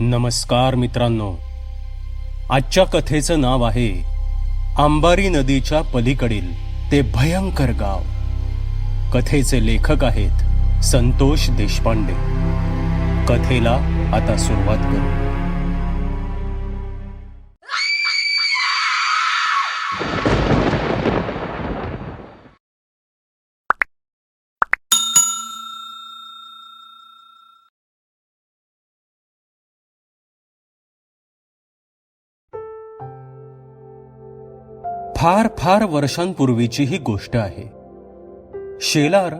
नमस्कार मित्रांनो. आजच्या कथेचं नाव आहे आंबारी नदीच्या पलीकडील ते भयंकर गाव. कथेचे लेखक आहेत संतोष देशपांडे. कथेला आता सुरुवात करू. फार फार वर्षांपूर्वीची ही गोष्ट आहे. शेलार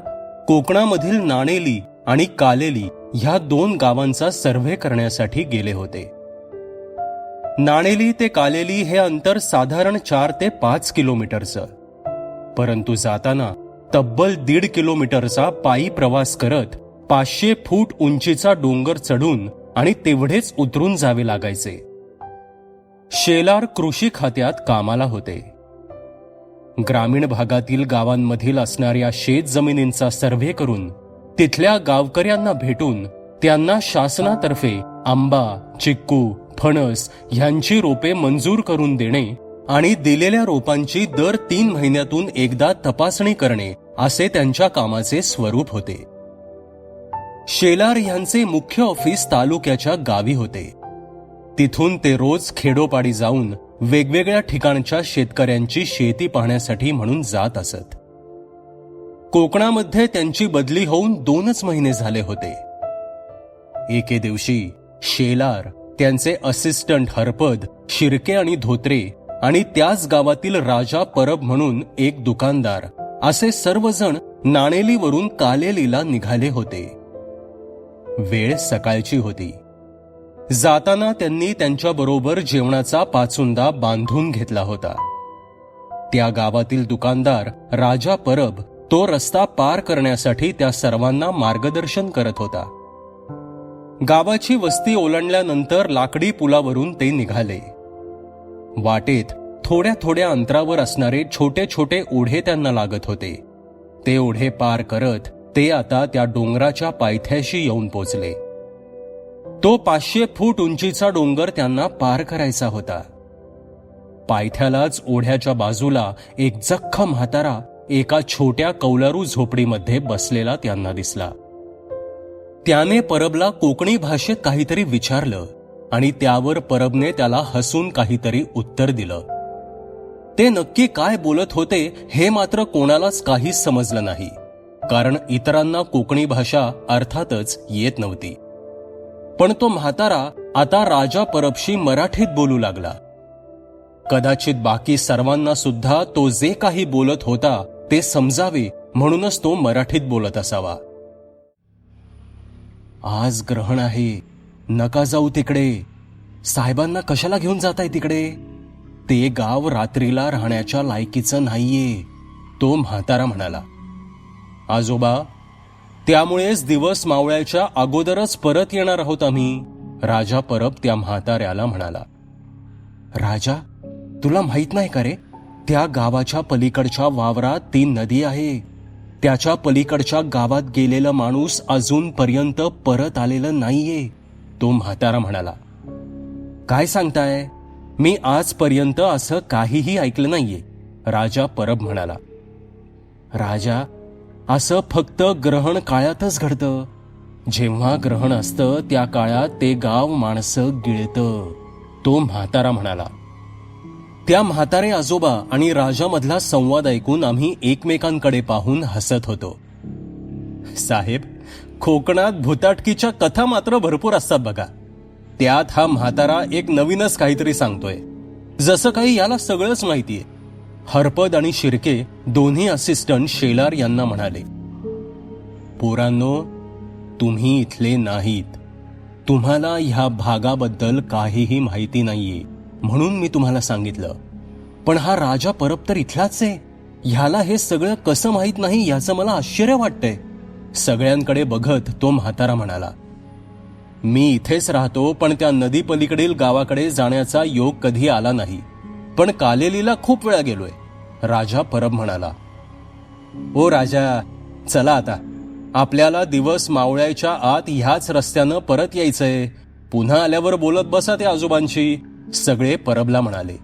कोकणामधील नाणेली आणि कालेली ह्या दोन गावांचा सर्व्हे करण्यासाठी गेले होते. नाणेली ते कालेली हे अंतर साधारण चार ते पाच किलोमीटरचं. परंतु जाताना तब्बल दीड किलोमीटरचा पायी प्रवास करत पाचशे फूट उंचीचा डोंगर चढून आणि तेवढेच उतरून जावे लागायचे. शेलार कृषी खात्यात कामाला होते. ग्रामीण भागातील गावांमधील असणाऱ्या शेत जमिनींचा सर्व्हे करून तिथल्या गावकऱ्यांना भेटून त्यांना शासनातर्फे आंबा चिक्कू फणस ह्यांची रोपे मंजूर करून देणे आणि दिलेल्या रोपांची दर तीन महिन्यातून एकदा तपासणी करणे असे त्यांच्या कामाचे स्वरूप होते. शेलार यांचे मुख्य ऑफिस तालुक्याच्या गावी होते. तिथून ते रोज खेडोपाडी जाऊन वेगवेगळ्या ठिकाणच्या शेतकऱ्यांची शेती पाहण्यासाठी म्हणून जात असत. कोकणामध्ये त्यांची बदली होऊन दोनच महिने झाले होते. एके दिवशी शेलार त्यांचे असिस्टंट हरपद शिर्के आणि धोत्रे आणि त्याच गावातील राजा परब म्हणून एक दुकानदार असे सर्वजण नाणेलीवरून कालेलीला निघाले होते. वेळ सकाळची होती. जाताना त्यांनी त्यांच्याबरोबर जेवणाचा पाचुंदा बांधून घेतला होता. त्या गावातील दुकानदार राजा परब तो रस्ता पार करण्यासाठी त्या सर्वांना मार्गदर्शन करत होता. गावाची वस्ती ओलांडल्यानंतर लाकडी पुलावरून ते निघाले. वाटेत थोड्या थोड्या अंतरावर असणारे छोटे छोटे ओढे त्यांना लागत होते. ते ओढे पार करत ते आता त्या डोंगराच्या पायथ्याशी येऊन पोचले. तो पाचशे फूट उंचीचा डोंगर त्यांना पार करायचा होता. पायथ्यालाच ओढ्याच्या बाजूला एक जख्ख म्हातारा एका छोट्या कौलारू झोपडीमध्ये बसलेला त्यांना दिसला. त्याने परबला कोकणी भाषेत काहीतरी विचारलं आणि त्यावर परबने त्याला हसून काहीतरी उत्तर दिलं. ते नक्की काय बोलत होते हे मात्र कोणालाच काहीच समजलं नाही कारण इतरांना कोकणी भाषा अर्थातच येत नव्हती. पण तो म्हातारा आता राजा परबशी मराठीत बोलू लागला. कदाचित बाकी सर्वांना सुद्धा तो जे काही बोलत होता ते समजावे म्हणूनच तो मराठीत बोलत असावा. आज ग्रहण आहे. नका जाऊ तिकडे. साहेबांना कशाला घेऊन जाताय तिकडे? ते गाव रात्रीला राहण्याच्या लायकीचं नाहीये तो म्हातारा म्हणाला. आजोबा त्यामुळेच दिवस मावळ्याच्या अगोदरच परत येणार आहोत आम्ही. राजा परब त्या म्हाताऱ्याला म्हणाला राजा तुला माहीत नाही का रे? त्या गावाच्या पलीकडच्या वावरात ती नदी आहे. त्याच्या पलीकडच्या गावात गेलेला माणूस अजूनपर्यंत परत आलेलं नाहीये. तो म्हातारा म्हणाला काय सांगताय? मी आजपर्यंत असं काहीही ऐकलं नाहीये. राजा परब म्हणाला राजा असं फक्त ग्रहण काळातच घडतं. जेव्हा ग्रहण असतं त्या काळात ते गाव माणसं गिळतं. तो म्हातारा म्हणाला त्या म्हातारे आजोबा आणि राजामधला संवाद ऐकून आम्ही एकमेकांकडे पाहून हसत होतो. साहेब कोकणात भूताटकीच्या कथा मात्र भरपूर असतात बघा. त्यात हा म्हातारा एक नवीनच काहीतरी सांगतोय. जसं काही याला सगळंच माहितीये. हरपद आणि शिर्के दोन्ही असिस्टंट शेलार यांना म्हणाले पोरांनो तुम्ही इथले नाहीत. तुम्हाला ह्या भागाबद्दल काहीही माहिती नाहीये म्हणून मी तुम्हाला सांगितलं. पण हा राजा परब तर इथलाच आहे. ह्याला हे सगळं कसं माहीत नाही याचं मला आश्चर्य वाटतंय. सगळ्यांकडे बघत तो म्हातारा म्हणाला मी इथेच राहतो पण त्या नदी पलीकडील गावाकडे जाण्याचा योग कधी आला नाही. पण कालेलीला खूप वेळा गेलोय. राजा परब म्हणाला ओ राजा चला आता. आपल्याला दिवस मावळ्याच्या आत ह्याच रस्त्यानं परत यायचंय. पुन्हा आल्यावर बोलत बसा त्या आजोबांशी. सगळे परबला म्हणाले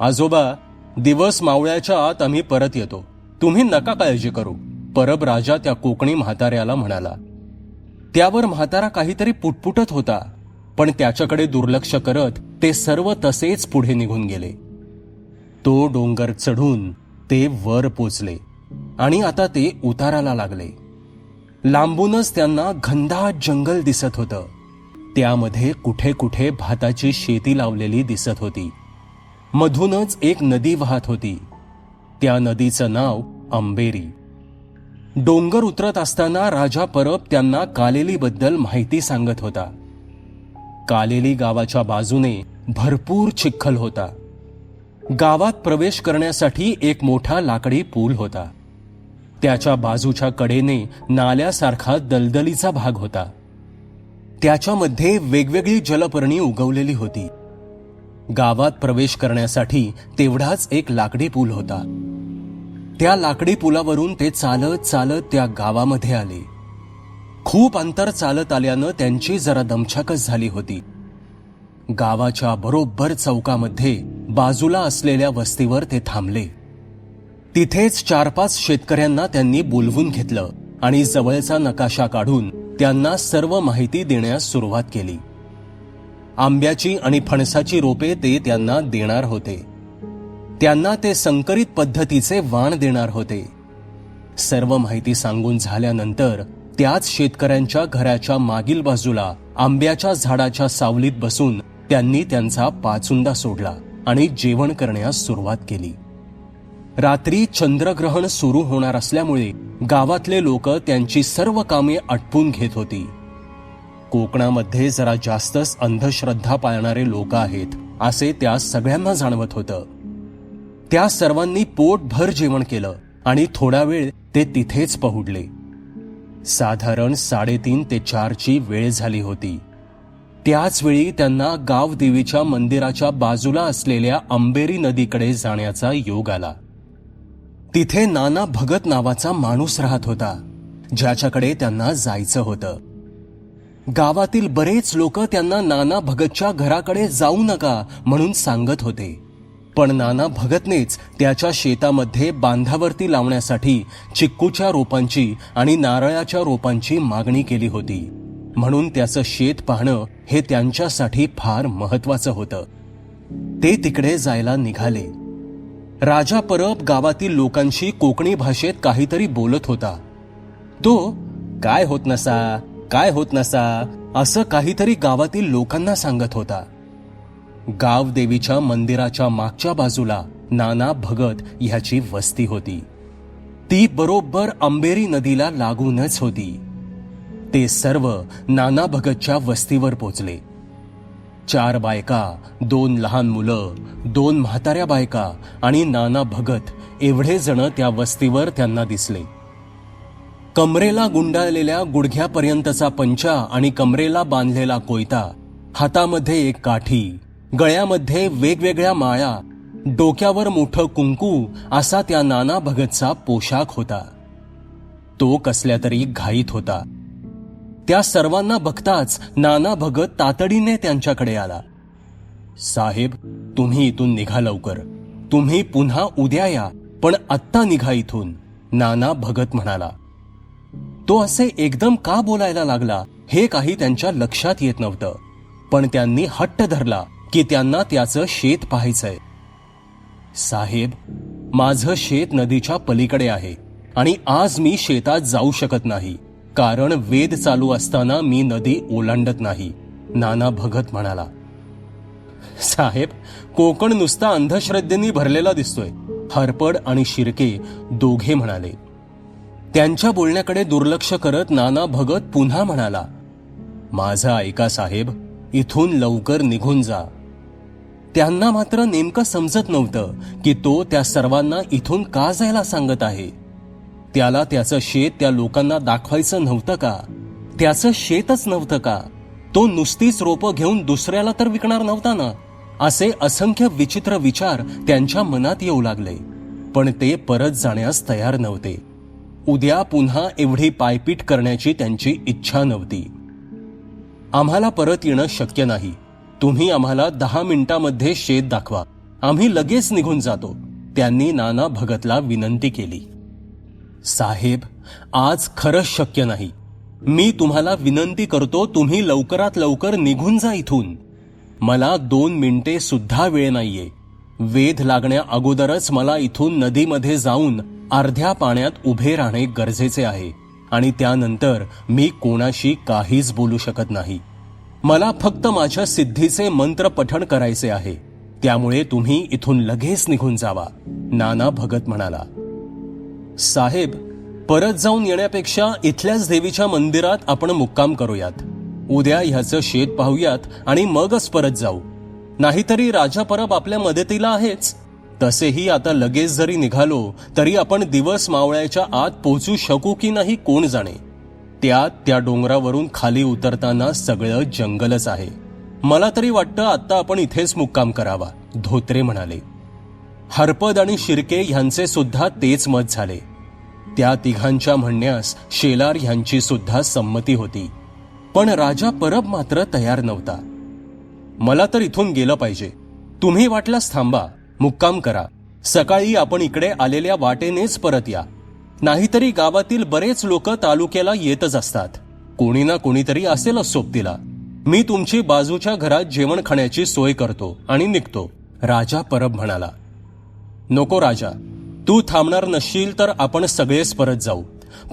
आजोबा दिवस मावळ्याच्या आत आम्ही परत येतो. तुम्ही नका काळजी करू. परब राजा त्या कोकणी म्हाताऱ्याला म्हणाला त्यावर म्हातारा काहीतरी पुटपुटत होता. पण त्याच्याकडे दुर्लक्ष करत ते सर्व तसेच पुढे निघून गेले. तो डोंगर चढून ते वर पोचले आणि आता ते उताराला लागले. लांबूनच त्यांना घनदाट जंगल दिसत होतं. त्यामध्ये कुठे कुठे भाताची शेती लावलेली दिसत होती. मधूनच एक नदी वाहत होती. त्या नदीचं नाव अंबेरी. डोंगर उतरत असताना राजा परब त्यांना कालेलीबद्दल माहिती सांगत होता. कालेली गावाच्या बाजूने भरपूर चिखल होता. गावात प्रवेश करण्यासाठी एक मोठा लाकडी पूल होता. त्याच्या बाजूच्या कडेने नाल्यासारखा दलदलीचा भाग होता. त्याच्यामध्ये वेगवेगळी जलपर्णी उगवलेली होती. गावात प्रवेश करण्यासाठी तेवढाच एक लाकडी पूल होता. त्या लाकडी पुलावरून ते चालत चालत त्या गावामध्ये आले. खूप अंतर चालत आल्यानं त्यांची जरा दमछाकच झाली होती. गावाच्या बरोबर चौकामध्ये बाजूला असलेल्या वस्तीवर ते थांबले. तिथेच चार पाच शेतकऱ्यांना त्यांनी बोलवून घेतलं आणि जवळचा नकाशा काढून त्यांना सर्व माहिती देण्यास सुरुवात केली. आंब्याची आणि फणसाची रोपे ते त्यांना देणार होते. त्यांना ते संकरित पद्धतीचे वाण देणार होते. सर्व माहिती सांगून झाल्यानंतर त्याच शेतकऱ्यांच्या घराच्या मागील बाजूला आंब्याच्या झाडाच्या सावलीत बसून त्यांनी त्यांचा पाचुंदा सोडला आणि जेवण करण्यास सुरुवात केली. रात्री चंद्रग्रहण सुरू होणार असल्यामुळे गावातले लोक त्यांची सर्व कामे आटपून घेत होती. कोकणामध्ये जरा जास्तच अंधश्रद्धा पाळणारे लोक आहेत असे त्या सगळ्यांना जाणवत होतं. त्या सर्वांनी पोटभर जेवण केलं आणि थोडा वेळ ते तिथेच पहुडले. साधारण साडेतीन ते चारची वेळ झाली होती. त्याचवेळी त्यांना गावदेवीच्या मंदिराच्या बाजूला असलेल्या अंबेरी नदीकडे जाण्याचा योग आला. तिथे नाना भगत नावाचा माणूस राहत होता ज्याच्याकडे त्यांना जायचं होतं. गावातील बरेच लोक त्यांना नाना भगतच्या घराकडे जाऊ नका म्हणून सांगत होते. पण नाना भगतनेच त्याच्या शेतामध्ये बांधावरती लावण्यासाठी चिक्कूच्या रोपांची आणि नारळाच्या रोपांची मागणी केली होती. म्हणून त्याचं शेत पाहणं हे त्यांच्यासाठी फार महत्वाचं होतं. ते तिकडे जायला निघाले. राजा परब गावातील लोकांशी कोकणी भाषेत काहीतरी बोलत होता. तो काय होत नसा काय होत नसा? असं काहीतरी गावातील लोकांना सांगत होता. गावदेवीच्या मंदिराच्या मागच्या बाजूला नाना भगत ह्याची वस्ती होती. ती बरोबर अंबेरी नदीला लागूनच होती. ते सर्व नाना भगतच्या वस्तीवर पोचले. चार बायका दोन लहान मुलं दोन म्हाताऱ्या बायका आणि नाना भगत एवढे जण त्या वस्तीवर त्यांना दिसले. कमरेला गुंडाळलेल्या गुडघ्यापर्यंतचा पंचा आणि कमरेला बांधलेला कोयता हातामध्ये एक काठी गळ्यामध्ये वेगवेगळ्या माळा डोक्यावर मोठं कुंकू असा त्या नाना भगतचा पोशाख होता. तो कसल्या तरी घाईत होता. त्या सर्वांना बघताच नाना भगत तातडीने त्यांच्याकडे आला. साहेब तुम्ही इथून निघा लवकर. तुम्ही पुन्हा उद्या या पण आत्ता निघा इथून नाना भगत म्हणाला. तो असे एकदम का बोलायला लागला हे काही त्यांच्या लक्षात येत नव्हतं. पण त्यांनी हट्ट धरला. की त्यांना त्याचं शेत पाहायचंय. साहेब माझं शेत नदीच्या पलीकडे आहे आणि आज मी शेतात जाऊ शकत नाही कारण वेद चालू असताना मी नदी ओलांडत नाही नाना भगत म्हणाला. साहेब कोकण नुसता अंधश्रद्धेने भरलेला दिसतोय हरपड आणि शिर्के दोघे म्हणाले. त्यांच्या बोलण्याकडे दुर्लक्ष करत नाना भगत पुन्हा म्हणाला माझा ऐका साहेब इथून लवकर निघून जा. त्यांना मात्र नेमकं समजत नव्हतं की तो त्या सर्वांना इथून का जायला सांगत आहे. त्याला त्याचं शेत त्या लोकांना दाखवायचं नव्हतं का? त्याचं शेतच नव्हतं का? तो नुसतीच रोपं घेऊन दुसऱ्याला तर विकणार नव्हता ना? असे असंख्य विचित्र विचार त्यांच्या मनात येऊ लागले. पण ते परत जाण्यास तयार नव्हते. उद्या पुन्हा एवढी पायपीट करण्याची त्यांची इच्छा नव्हती. आम्हाला परत येणं शक्य नाही. तुम्ही आम्हाला दहा मिनिटांमध्ये शेत दाखवा. आम्ही लगेच निघून जातो. त्यांनी नाना भगतला विनंती केली. साहेब आज खरंच शक्य नाही. मी तुम्हाला विनंती करतो तुम्ही लवकरात लवकर निघून जा इथून. मला दोन मिनिटे सुद्धा वेळ नाहीये. वेध लागण्या अगोदरच मला इथून नदीमध्ये जाऊन अर्ध्या पाण्यात उभे राहणे गरजेचे आहे. आणि त्यानंतर मी कोणाशी काहीच बोलू शकत नाही. मला फक्त माझ्या सिद्धीचे मंत्र पठण करायचे आहे. त्यामुळे तुम्ही इथून लगेच निघून जावा नाना भगत म्हणाला. साहेब परत जाऊन येण्यापेक्षा इथल्याच देवीच्या मंदिरात आपण मुक्काम करूयात. उद्या ह्याचं शेत पाहूयात आणि मगच परत जाऊ. नाहीतरी राजा परब आपल्या मदतीला आहेच. तसेही आता लगेच जरी निघालो तरी आपण दिवस मावळ्याच्या आत पोहोचू शकू की नाही कोण जाणे. त्यात त्या डोंगरावरून खाली उतरताना सगळं जंगलच आहे. मला तरी वाटतं आत्ता आपण इथेच मुक्काम करावा धोत्रे म्हणाले. हरपद आणि शिर्के ह्यांचे सुद्धा तेच मत झाले. त्या तिघांच्या म्हणण्यास शेलार ह्यांची सुद्धा संमती होती. पण राजा परब मात्र तयार नव्हता. मला तर इथून गेलं पाहिजे. तुम्ही वाटलास थांबा मुक्काम करा. सकाळी आपण इकडे आलेल्या वाटेनेच परत या. नाहीतरी गावातील बरेच लोक तालुक्याला येतच असतात. कोणी ना कोणीतरी असेलच सोबतीला. मी तुमची बाजूच्या घरात जेवण खाण्याची सोय करतो आणि निघतो. राजा परब म्हणाला. नको राजा. तू थांबणार नसशील तर आपण सगळेच परत जाऊ.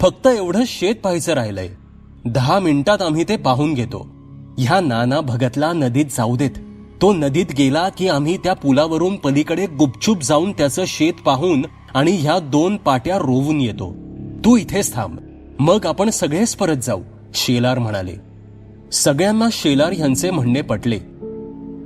फक्त एवढं शेत पाहायचं राहिलंय. दहा मिनिटात आम्ही ते पाहून घेतो. ह्या नाना भगतला नदीत जाऊ देत. तो नदीत गेला की आम्ही त्या पुलावरून पलीकडे गुपचूप जाऊन त्याचं शेत पाहून आणि ह्या दोन पाट्या रोवून येतो. तू इथेच थांब. मग आपण सगळेच परत जाऊ शेलार म्हणाले. सगळ्यांना शेलार ह्यांचे म्हणणे पटले.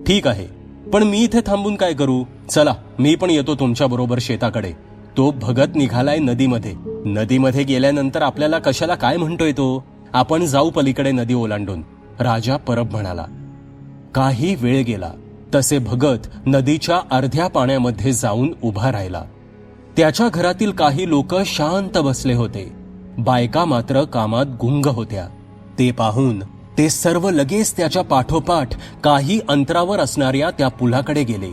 ठीक आहे पण मी इथे थांबून काय करू? चला मी पण येतो तुमच्या बरोबर शेताकडे. तो भगत निघालाय नदीमध्ये. नदीमध्ये गेल्यानंतर आपल्याला कशाला काय म्हणतोय तो? आपण जाऊ पलीकडे नदी ओलांडून. राजा परब म्हणाला. काही वेळ गेला तसे भगत नदीच्या अर्ध्या पाण्यामध्ये जाऊन उभा राहिला. त्याच्या घरातील काही लोक शांत बसले होते. बायका मात्र कामात गुंग होत्या. ते पाहून ते सर्व लगेच त्याच्या पाठोपाठ काही अंतरावर असणाऱ्या त्या पुलाकडे गेले.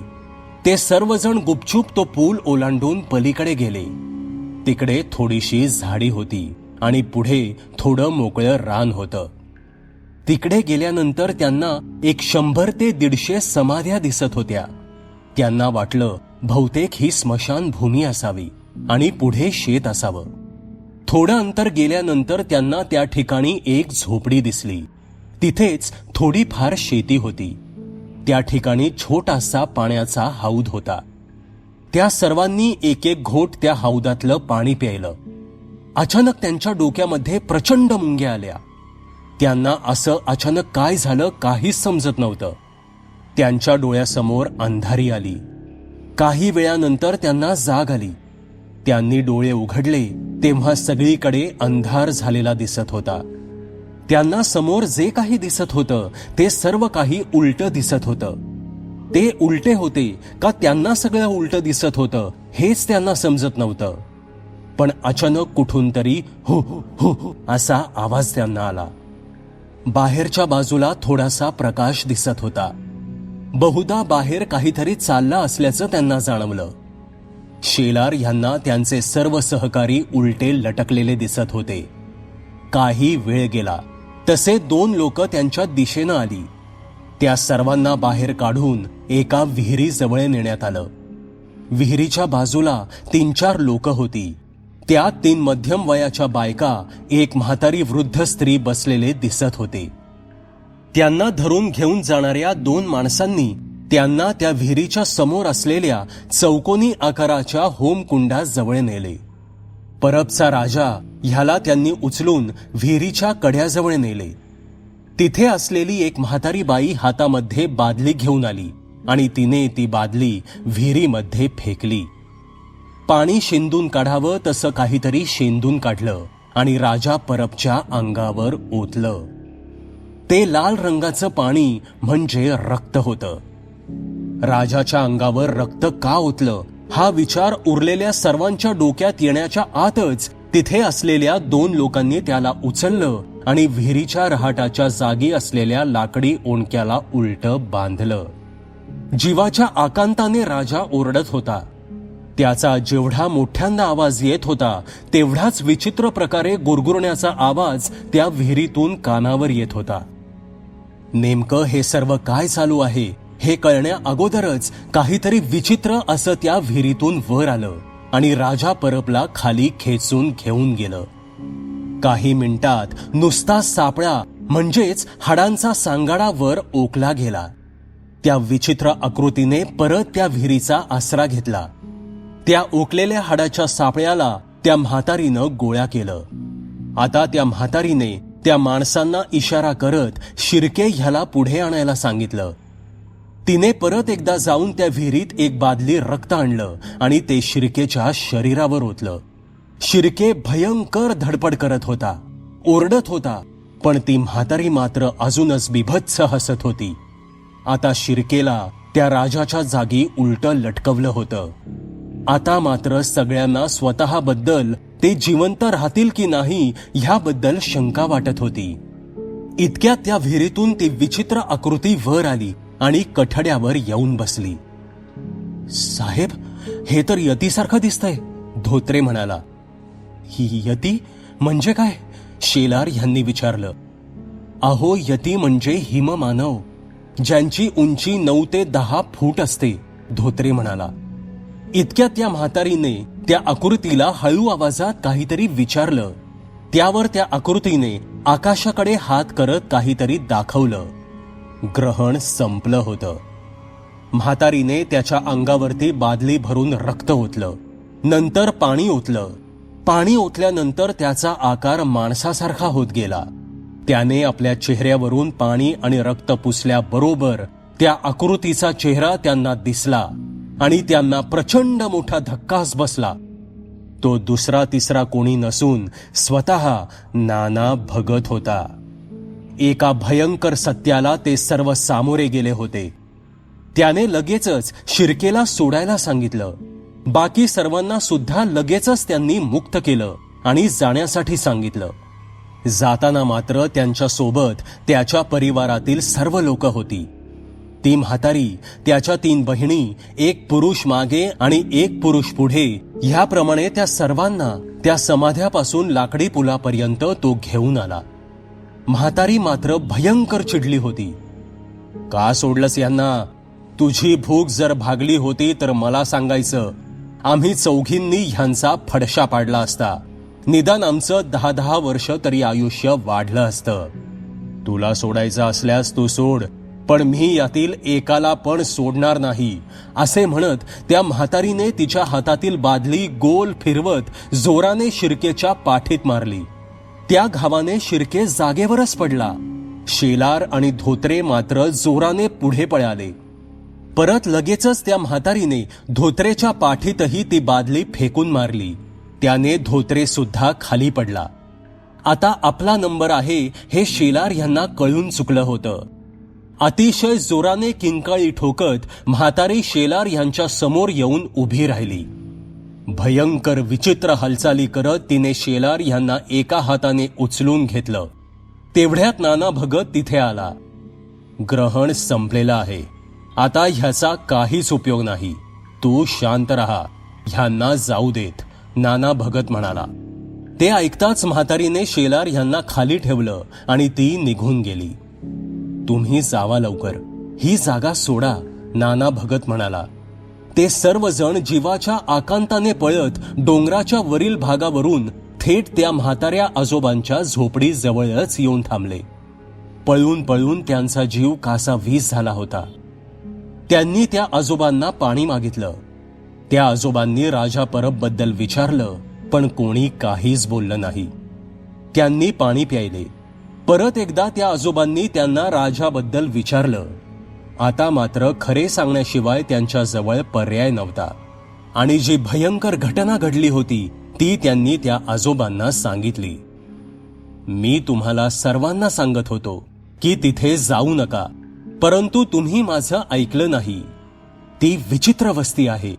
ते सर्वजण गुपचूप तो पूल ओलांडून पलीकडे गेले. तिकडे थोडीशी झाडी होती आणि पुढे थोडं मोकळं रान होतं. तिकडे गेल्यानंतर त्यांना एक शंभर ते दीडशे समाध्या दिसत होत्या. त्यांना वाटलं बहुतेक ही स्मशान भूमी असावी आणि पुढे शेत असावं. थोडं अंतर गेल्यानंतर त्यांना त्या ठिकाणी एक झोपडी दिसली. तिथेच थोडीफार शेती होती. त्या ठिकाणी छोटासा पाण्याचा हौद होता. त्या सर्वांनी एक एक घोट त्या हौदातलं पाणी प्यायलं. अचानक त्यांच्या डोक्यामध्ये प्रचंड मुंग्या आल्या. त्यांना असं अचानक काय झालं काहीच समजत नव्हतं. त्यांच्या डोळ्यासमोर अंधारी आली. काही वेळानंतर त्यांना जाग आली. त्यांनी डोळे उघडले तेव्हा सगळीकडे अंधार झालेला दिसत होता. त्यांना समोर जे काही दिसत होतं ते सर्व काही उलट दिसत होतं. ते उलटे होते का त्यांना सगळं उलट दिसत होतं हेच त्यांना समजत नव्हतं. पण अचानक कुठून तरी हो हो हो हो असा आवाज त्यांना आला. बाहेरच्या बाजूला थोडासा प्रकाश दिसत होता. बहुधा बाहेर काहीतरी चाललं असल्याचं त्यांना जाणवलं शेलार यांना त्यांचे सर्व सहकारी उलटे लटकलेले दिसत होते. काही वेळ गेला. तसे दोन लोक त्यांच्या दिशेनं आली. त्या सर्वांना बाहेर काढून एका विहिरीजवळ नेण्यात आलं. विहिरीच्या बाजूला तीन चार लोक होती. त्यात तीन मध्यम वयाच्या बायका एक म्हातारी वृद्ध स्त्री बसलेले दिसत होते. त्यांना धरून घेऊन जाणाऱ्या दोन माणसांनी त्यांना त्या विहिरीच्या समोर असलेल्या चौकोनी आकाराच्या होमकुंडाजवळ नेले. परबचा राजा ह्याला त्यांनी उचलून विहिरीच्या कड्याजवळ नेले. तिथे असलेली एक म्हातारी बाई हातामध्ये बादली घेऊन आली आणि तिने ती बादली विहिरीमध्ये फेकली. पाणी शेंदून काढावं तसं काहीतरी शेंदून काढलं आणि राजा परबच्या अंगावर ओतलं. ते लाल रंगाचं पाणी म्हणजे रक्त होतं. राजाच्या अंगावर रक्त का ओतलं हा विचार उरलेल्या सर्वांच्या डोक्यात येण्याच्या आतच तिथे असलेल्या दोन लोकांनी त्याला उचललं आणि विहिरीच्या रहाटाच्या जागी असलेल्या लाकडी ओणक्याला उलट बांधलं. जीवाच्या आकांताने राजा ओरडत होता. त्याचा जेवढा मोठ्यांदा आवाज येत होता तेवढाच विचित्र प्रकारे गुरगुरण्याचा आवाज त्या विहिरीतून कानावर येत होता. नेमकं हे सर्व काय चालू आहे हे कळण्या अगोदरच काहीतरी विचित्र असं त्या विहिरीतून वर आलं आणि राजा परपला खाली खेचून घेऊन गेलं. काही मिनिटात नुसता सापळा म्हणजेच हाडांचा सांगाडा वर ओकला गेला. त्या विचित्र आकृतीने परत त्या विहिरीचा आसरा घेतला. त्या ओकलेल्या हाडाच्या सापळ्याला त्या म्हातारीनं गोळ्या केलं. आता त्या म्हातारीने त्या माणसांना इशारा करत शिरके ह्याला पुढे आणायला सांगितलं. तिने परत एकदा जाऊन त्या विहिरीत एक बादली रक्त आणलं आणि ते शिरकेच्या शरीरावर ओतलं. शिरके भयंकर धडपड करत होता ओरडत होता पण ती म्हातारी मात्र अजूनच बिभत्स हसत होती. आता शिरकेला त्या राजाच्या जागी उलट लटकवलं होतं. आता मात्र सगळ्यांना स्वतःबद्दल ते जिवंत राहतील की नाही ह्याबद्दल शंका वाटत होती. इतक्या त्या विहिरीतून ती विचित्र आकृती वर आली आणि कठड्यावर येऊन बसली. साहेब हे तर यतीसारखं दिसतंय धोत्रे म्हणाला. ही यती म्हणजे काय? शेलार यांनी विचारलं. अहो यती म्हणजे हिममानव ज्यांची उंची नऊ ते दहा फूट असते धोत्रे म्हणाला. इतक्यात त्या म्हातारीने त्या आकृतीला हळू आवाजात काहीतरी विचारलं. त्यावर त्या आकृतीने आकाशाकडे हात करत काहीतरी दाखवलं. ग्रहण संपलं होतं. म्हातारीने त्याच्या अंगावरती बादली भरून रक्त ओतलं. नंतर पाणी ओतलं. पाणी ओतल्यानंतर त्याचा आकार माणसासारखा होत गेला. त्याने आपल्या चेहऱ्यावरून पाणी आणि रक्त पुसल्याबरोबर त्या आकृतीचा चेहरा त्यांना दिसला. आणि त्यांना प्रचंड मोठा धक्काच बसला. तो दुसरा तिसरा कोणी नसून स्वतः नाना भगत होता. एका भयंकर सत्याला ते सर्व सामोरे गेले होते. त्याने लगेचच शिरकेला सोडायला सांगितलं. बाकी सर्वांना सुद्धा लगेचच त्यांनी मुक्त केलं आणि जाण्यासाठी सांगितलं. जाताना मात्र त्यांच्यासोबत त्याच्या परिवारातील सर्व लोक होती. ती म्हातारी त्याच्या तीन बहिणी एक पुरुष मागे आणि एक पुरुष पुढे. ह्याप्रमाणे त्या सर्वांना त्या समाध्यापासून लाकडी पुलापर्यंत तो घेऊन आला. म्हातारी मात्र भयंकर चिडली होती. का सोडलंस यांना? तुझी भूक जर भागली होती तर मला सांगायचं. आम्ही चौघींनी ह्यांचा फडशा पाडला असता. निदान आमचं दहा दहा वर्ष तरी आयुष्य वाढलं असतं. तुला सोडायचं असल्यास तू सोड. पण मी यातील एकाला पण सोडणार नाही असे म्हणत त्या म्हातारीने तिच्या हातातील बादली गोल फिरवत जोराने शिरकेच्या पाठीत मारली. त्या घावाने शिरके जागेवरच पडला. शेलार आणि धोत्रे मात्र जोराने पुढे पळाले. परत लगेचच त्या म्हातारीने धोत्रेच्या पाठीतही ती बादली फेकून मारली. त्याने धोत्रे सुद्धा खाली पडला. आता आपला नंबर आहे हे शेलार यांना कळून चुकलं होतं. अतिशय जोराने किंकाळी ठोकत म्हातारी शेलार यांच्या समोर येऊन उभी राहिली. भयंकर विचित्र हालचाली करत तिने शेलार यांना एका हाताने उचलून घेतलं. तेवढ्यात नाना भगत तिथे आला. ग्रहण संपलेलं आहे. आता ह्याचा काहीच उपयोग नाही. तू शांत राहा. ह्यांना जाऊ देत नाना भगत म्हणाला. ते ऐकताच म्हातारीने शेलार ह्यांना खाली ठेवलं आणि ती निघून गेली. तुम्ही जावा लवकर. ही जागा सोडा नाना भगत म्हणाला. ते सर्वजण जीवाच्या आकांताने पळत डोंगराच्या वरील भागावरून थेट त्या म्हाताऱ्या आजोबांच्या झोपडी जवळच येऊन थांबले. पळून पळून त्यांचा जीव कासा वीस झाला होता. त्यांनी त्या आजोबांना पाणी मागितलं. त्या आजोबांनी राजा परबबद्दल विचारलं पण कोणी काहीच बोललं नाही. त्यांनी पाणी प्यायले. परत एकदा त्या आजोबांनी त्यांना राजाबद्दल विचारलं. आता मात्र खरे सांगण्याशिवाय त्यांच्याजवळ पर्याय नव्हता. आणि जी भयंकर घटना घडली होती ती त्यांनी त्या आजोबांना सांगितली. मी तुम्हाला सर्वांना सांगत होतो की तिथे जाऊ नका परंतु तुम्ही माझं ऐकलं नाही. ती विचित्र वस्ती आहे.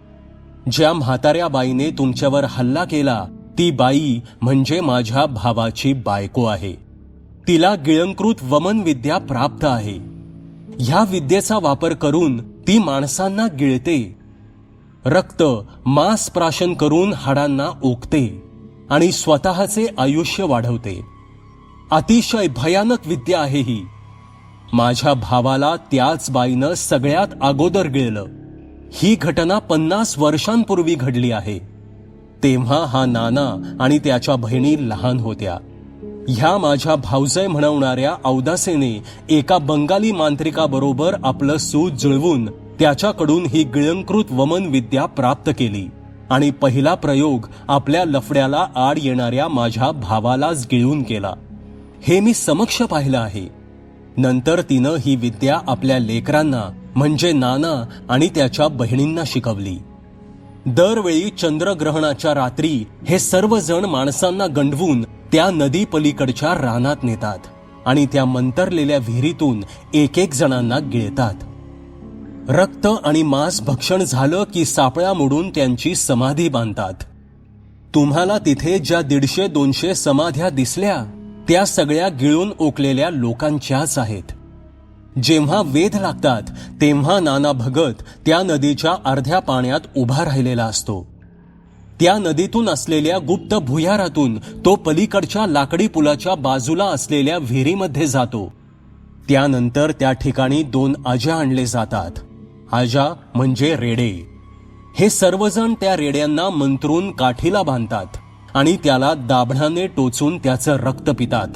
ज्या म्हाताऱ्या बाईने तुमच्यावर हल्ला केला ती बाई म्हणजे माझ्या भावाची बायको आहे. तिला गिळंकृत वमन विद्या प्राप्त आहे. ह्या विद्येचा वापर करून ती माणसांना गिळते. रक्त मांस प्राशन करून हाडांना ओकते आणि स्वतःचे आयुष्य वाढवते. अतिशय भयानक विद्या आहे ही. माझ्या भावाला त्याच बाईनं सगळ्यात अगोदर गिळलं. ही घटना पन्नास वर्षांपूर्वी घडली आहे. तेव्हा हा नाना आणि त्याच्या बहिणी लहान होत्या. ह्या माझ्या भावजय म्हणवणाऱ्या औदासेने एका बंगाली मांत्रिकाबरोबर आपलं सूत जुळवून त्याच्याकडून ही गिळंकृत वमन विद्या प्राप्त केली. आणि पहिला प्रयोग आपल्या लफड्याला आड येणाऱ्या माझ्या भावालाच गिळून केला हे मी समक्ष पाहिलं आहे. नंतर तिनं ही विद्या आपल्या लेकरांना म्हणजे नाना आणि त्याच्या बहिणींना शिकवली. दरवेळी चंद्रग्रहणाच्या रात्री हे सर्वजण माणसांना गंडवून त्या नदी पलीकडच्या रानात नेतात आणि त्या मंतरलेल्या विहिरीतून एक एक जणांना गिळतात. रक्त आणि मांस भक्षण झालं की सापळ्या मोडून त्यांची समाधी बांधतात. तुम्हाला तिथे ज्या दीडशे दोनशे समाध्या दिसल्या त्या सगळ्या गिळून ओकलेल्या लोकांच्याच आहेत. जेव्हा वेध लागतात तेव्हा नाना भगत त्या नदीच्या अर्ध्या पाण्यात उभा राहिलेला असतो. त्या नदीतून असलेल्या गुप्त भुयारातून तो पलीकडच्या लाकडी पुलाच्या बाजूला असलेल्या विहिरीमध्ये जातो. त्यानंतर त्या ठिकाणी दोन आजा आणले जातात. आजा म्हणजे रेडे. हे सर्वजण त्या रेड्यांना मंत्रून काठीला बांधतात आणि त्याला दाभणाने टोचून त्याचं रक्त पितात.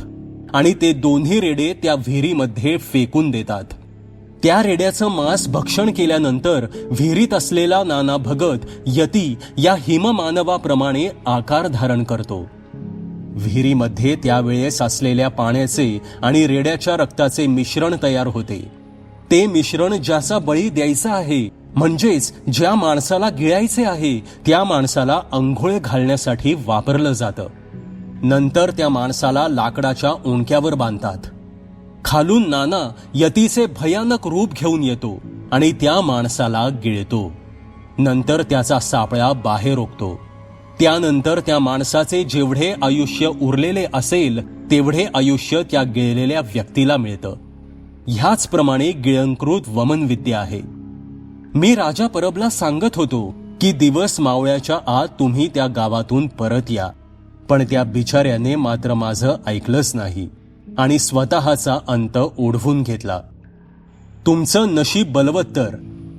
आणि ते दोन्ही रेडे त्या विहिरीमध्ये फेकून देतात. त्या रेड्याचं मांस भक्षण केल्यानंतर विहिरीत असलेला नाना भगत यती या हिममानवाप्रमाणे आकार धारण करतो. विहिरीमध्ये त्यावेळेस असलेल्या पाण्याचे आणि रेड्याच्या रक्ताचे मिश्रण तयार होते. ते मिश्रण ज्याचा बळी द्यायचा आहे म्हणजेच ज्या माणसाला गिळायचे आहे त्या माणसाला अंघोळ घालण्यासाठी वापरलं जातं. नंतर त्या माणसाला लाकडाच्या ओंक्यावर बांधतात. खालून नाना यतीचे भयानक रूप घेऊन येतो आणि त्या माणसाला गिळतो. नंतर त्याचा सापळा बाहेर ओकतो. त्यानंतर त्या माणसाचे जेवढे आयुष्य उरलेले असेल तेवढे आयुष्य त्या गिळलेल्या व्यक्तीला मिळतं. ह्याचप्रमाणे गिळंकृत वमनविद्या आहे. मी राजा परबला सांगत होतो की दिवस मावळ्याच्या आत तुम्ही त्या गावातून परत या. पण त्या बिचाऱ्याने मात्र माझं ऐकलंच नाही. आणि स्वतःचा अंत ओढवून घेतला. तुमचं नशीब बलवत्तर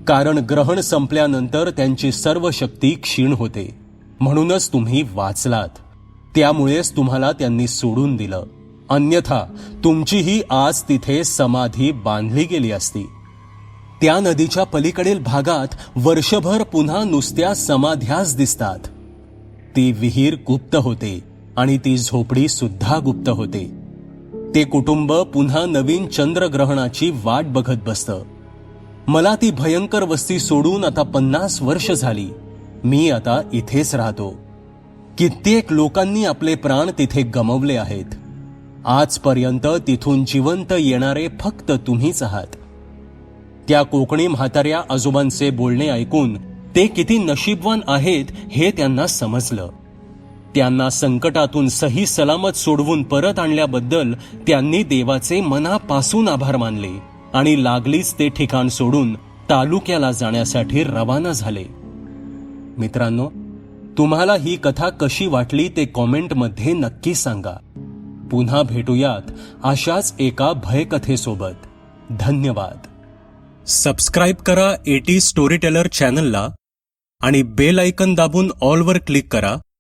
कारण ग्रहण संपल्यानंतर त्यांची सर्व शक्ती क्षीण होते. म्हणूनच तुम्ही वाचलात. त्यामुळेच तुम्हाला त्यांनी सोडून दिलं. अन्यथा तुमचीही आज तिथे समाधी बांधली गेली असती. त्या नदीच्या पलीकडील भागात वर्षभर पुन्हा नुसत्या समाध्याच दिसतात. ती विहीर गुप्त होते आणि ती झोपडी सुद्धा गुप्त होते. ते कुटुंब पुन्हा नवीन चंद्रग्रहणाची वाट बघत बसतं. मला ती भयंकर वस्ती सोडून आता पन्नास वर्ष झाली. मी आता इथेच राहतो. कित्येक लोकांनी आपले प्राण तिथे गमवले आहेत. आजपर्यंत तिथून जिवंत येणारे फक्त तुम्हीच आहात. त्या कोकणी म्हाताऱ्या आजोबांचे बोलणे ऐकून ते किती नशीबवान आहेत हे त्यांना समजलं. त्यांना संकटातून सही सलामत सोडवून परत आणल्याबद्दल त्यांनी देवाचे मनापासून आभार मानले आणि लागलीच ते ठिकाण सोडून तालुक्याला जाण्यासाठी रवाना झाले. मित्रांनो तुम्हाला ही कथा कशी वाटली ते कॉमेंटमध्ये नक्की सांगा. पुन्हा भेटूयात अशाच एका भयकथेसोबत. धन्यवाद. सबस्क्राईब करा एटी स्टोरी टेलर चॅनलला आणि बेल आयकन दाबून ऑलवर क्लिक करा.